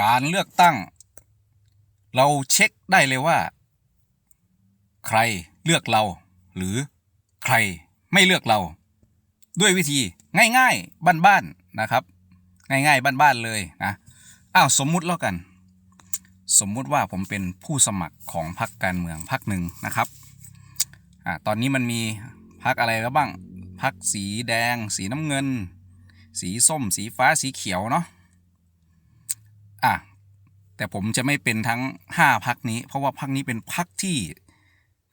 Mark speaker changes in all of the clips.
Speaker 1: การเลือกตั้ง เราเช็คได้เลยว่า ใครเลือกเรา หรือใครไม่เลือกเรา ด้วยวิธีง่ายๆบ้านๆนะครับ ง่ายๆบ้านๆเลยนะอ้าวสมมุติแล้วกัน สมมุติว่าผมเป็นผู้สมัครของพรรคการเมืองพรรคหนึ่งนะครับอ่าตอนนี้มันมีพรรคอะไรแล้วบ้างพรรคสีแดง สีน้ำเงิน สีส้ม สีฟ้าสีเขียวเนาะอะ แต่ผมจะไม่เป็นทั้ง 5พักนี้ เพราะว่าพักนี้เป็นพักที่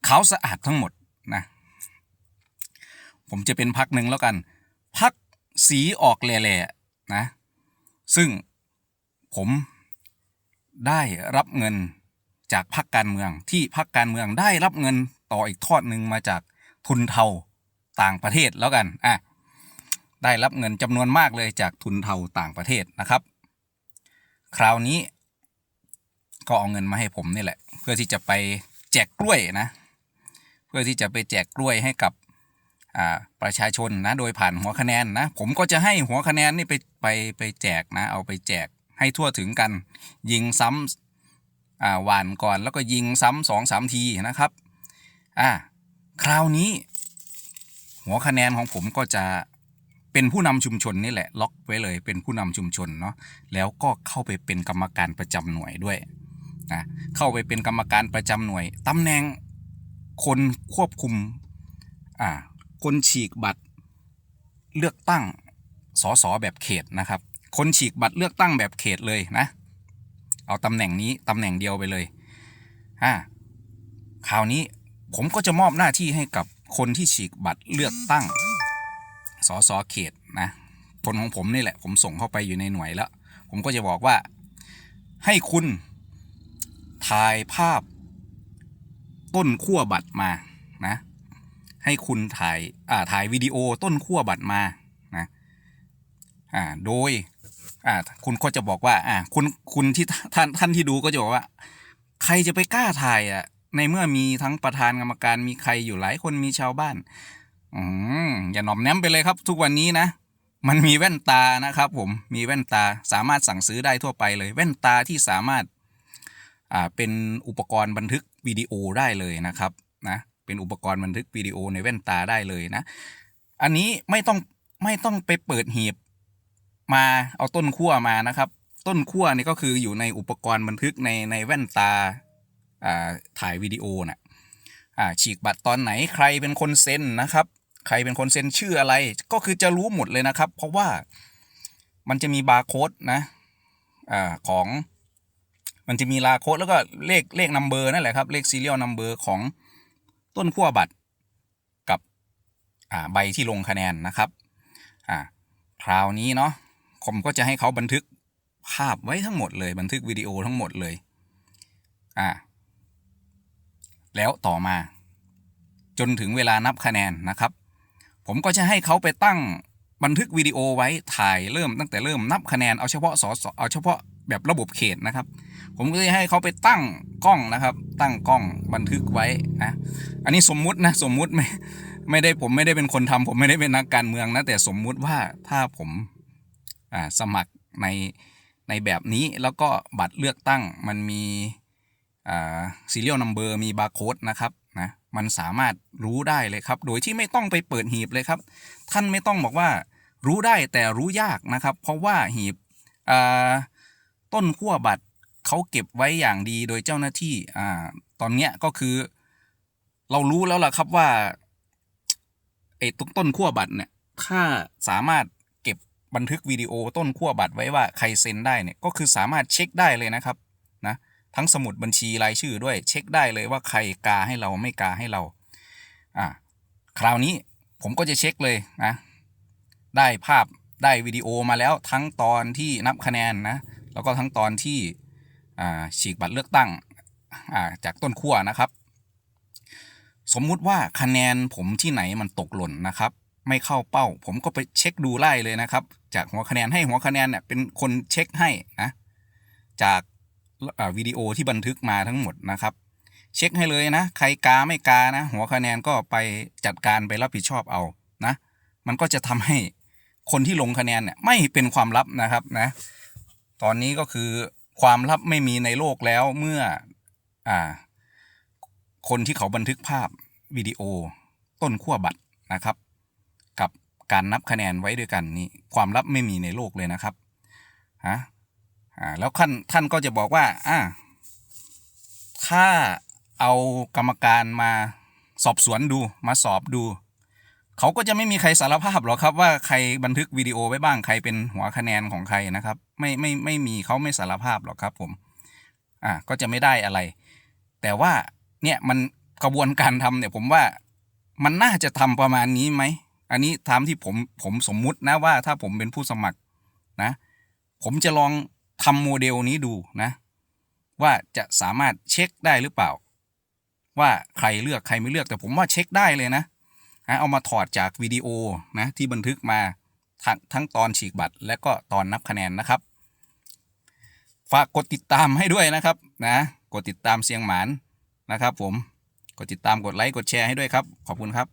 Speaker 1: ขาวสะอาดทั้งหมดนะผมจะเป็นพักหนึ่งแล้วกัน พักสีออกแหล่ๆนะ ซึ่งผมได้รับเงินจากพรรคการเมืองที่พรรคการเมืองได้รับเงินต่ออีกทอดหนึ่งมาจากทุนเทาต่างประเทศแล้วกันอะได้รับเงินจำนวนมากเลยจากทุนเทาต่างประเทศนะครับ คราวนี้ ก็เอาเงินมาให้ผมนี่แหละ เพื่อที่จะไปแจกกล้วยนะ เพื่อที่จะไปแจกกล้วยให้กับประชาชนนะโดยผ่านหัวคะแนนนะ ผมก็จะให้หัวคะแนนนี่ไปไปไปแจกนะ เอาไปแจกให้ทั่วถึงกัน ยิงซ้ำหวานก่อนแล้วก็ยิงซ้ำสองสามทีนะครับอ่าคราวนี้ หัวคะแนนของผมก็จะเป็นผู้นำชุมชนนี่แหละ ล็อกไว้เลยเป็นผู้นำชุมชนเนาะแล้วก็เข้าไปเป็นกรรมการประจำหน่วยด้วย นะเข้าไปเป็นกรรมการประจำหน่วยตำแหน่งคนควบคุมอ่าคนฉีกบัตรเลือกตั้งสสแบบเขตนะครับ คนฉีกบัตรเลือกตั้งแบบเขตเลยนะ เอาตำแหน่งนี้ตำแหน่งเดียวไปเลยอ่าคราวนี้ผมก็จะมอบหน้าที่ให้กับคนที่ฉีกบัตรเลือกตั้งสสเขตนะคนของผมนี่แหละ ผมส่งเข้าไปอยู่ในหน่วยแล้ว ผมก็จะบอกว่าให้คุณ ถ่ายภาพ ต้นขั้วบัตรมานะ ให้คุณถ่ายอ่าถ่ายวิดีโอต้นขั้วบัตรมานะอ่าโดยอ่าคุณก็จะบอกว่าอ่าคุณคุณที่ท่านท่านที่ดูก็จะบอกว่า ใครจะไปกล้าถ่ายอะในเมื่อมีทั้งประธานกรรมการมีใครอยู่หลายคนมีชาวบ้าน อืมอย่าหน่อมแนมไปเลยครับ ทุกวันนี้นะ มันมีแว่นตานะครับ ผมมีแว่นตาสามารถสั่งซื้อได้ทั่วไปเลย แว่นตาที่สามารถ อ่าเป็นอุปกรณ์บันทึกวิดีโอได้เลยนะครับนะเป็นอุปกรณ์บันทึกวิดีโอในแว่นตาได้เลยนะ อันนี้ไม่ต้องไม่ต้องไปเปิดหีบมาเอาต้นขั้วมานะครับ ต้นขั้วนี่ก็คืออยู่ในอุปกรณ์บันทึกในในแว่นตาอ่าถ่ายวิดีโอน่ะอ่าฉีกบัตรตอนไหนใครเป็นคนเซ็นนะครับ ใครเป็นคนเซ็นชื่ออะไร ก็คือจะรู้หมดเลยนะครับ เพราะว่ามันจะมีบาร์โค้ดนะอ่าของ มันจะมีลาโคดแล้วก็เลขเลขนัมเบอร์นั่นแหละครับ เลขซีเรียลนัมเบอร์ของต้นขั้วบัตรกับอ่าใบที่ลงคะแนนนะครับอ่าคราวนี้เนาะผมก็จะให้เขาบันทึกภาพไว้ทั้งหมดเลยบันทึกวิดีโอทั้งหมดเลยอ่าแล้วต่อมา จนถึงเวลานับคะแนนนะครับ ผมก็จะให้เขาไปตั้งบันทึกวิดีโอไว้ถ่ายเริ่มตั้งแต่เริ่มนับคะแนนเอาเฉพาะสสเอาเฉพาะ แบบระบบเขตนะครับ ผมก็จะให้เขาไปตั้งกล้องนะครับ ตั้งกล้องบันทึกไว้นะอันนี้สมมุตินะสมมุติไม่ไม่ได้ผมไม่ได้เป็นคนทำผมไม่ได้เป็นนักการเมืองนะแต่สมมุติว่าถ้าผมอ่าสมัครในในแบบนี้แล้วก็บัตรเลือกตั้งมันมีซีเรียลนัมเบอร์มีบาร์โค้ดนะครับนะมันสามารถรู้ได้เลยครับ โดยที่ไม่ต้องไปเปิดหีบเลยครับ ท่านไม่ต้องบอกว่ารู้ได้แต่รู้ยากนะครับ เพราะว่าหีบ ต้นขั้วบัตรเขาเก็บไว้อย่างดีโดยเจ้าหน้าที่ อ่า ตอนเนี้ยก็คือ เรารู้แล้วล่ะครับว่าไอ้ต้นขั้วบัตรเนี่ย ถ้าสามารถเก็บบันทึกวิดีโอต้นขั้วบัตรไว้ว่าใครเซ็นได้เนี่ยก็คือสามารถเช็คได้เลยนะครับนะทั้งสมุดบัญชีรายชื่อด้วย เช็คได้เลยว่าใครกาให้เราไม่กาให้เรา อ่าคราวนี้ผมก็จะเช็คเลยนะได้ภาพได้วิดีโอมาแล้วทั้งตอนที่นับคะแนนนะ แล้วก็ทั้งตอนที่ฉีกบัตรเลือกตั้งาจากต้นขั้วนะครับ สมมุติว่าคะแนนผมที่ไหนมันตกหล่นนะครับ ไม่เข้าเป้า ผมก็ไปเช็คดูไล่เลยนะครับ จากหัวคะแนนให้หัวคะแนนเนี่ยเป็นคนเช็คให้นะจากวิดีโอที่บันทึกมาทั้งหมดนะครับ เช็คให้เลยนะ ใครกาไม่กานะ หัวคะแนนก็ไปจัดการไปรับผิดชอบเอานะ มันก็จะทำให้คนที่ลงคะแนนเนี่ยไม่เป็นความลับนะครับนะ ตอนนี้ก็คือความลับไม่มีในโลกแล้วเมื่ออ่า คนที่เขาบันทึกภาพวิดีโอต้นขั้วบัตรนะครับ กับการนับคะแนนไว้ด้วยกันนี่ความลับไม่มีในโลกเลยนะครับฮะอ่าแล้วท่านท่านก็จะบอกว่าอ่าถ้าเอากรรมการมาสอบสวนดูมาสอบดู เขาก็จะไม่มีใครสารภาพหรอกครับว่าใครบันทึกวิดีโอไว้บ้างใครเป็นหัวคะแนนของใครนะครับ ไม่ไม่ไม่มีเขาไม่สารภาพหรอกครับผมอ่าก็จะไม่ได้อะไร แต่ว่าเนี่ยมันกระบวนการทำเนี่ยผมว่ามันน่าจะทำประมาณนี้ไหมอันนี้ตามที่ผมผมสมมุตินะว่าถ้าผมเป็นผู้สมัครนะ ผมจะลองทำโมเดลนี้ดูนะ ว่าจะสามารถเช็คได้หรือเปล่า ว่าใครเลือกใครไม่เลือกแต่ผมว่าเช็คได้เลยนะ นะเอามาถอดจากวิดีโอนะที่บันทึกมาทั้งทั้งตอนฉีกบัตร และก็ตอนนับคะแนนนะครับ ฝากกดติดตามให้ด้วยนะครับนะกดติดตามเสียงหมานนะครับ ผมกดติดตามกดไลค์กดแชร์ให้ด้วยครับ ขอบคุณครับ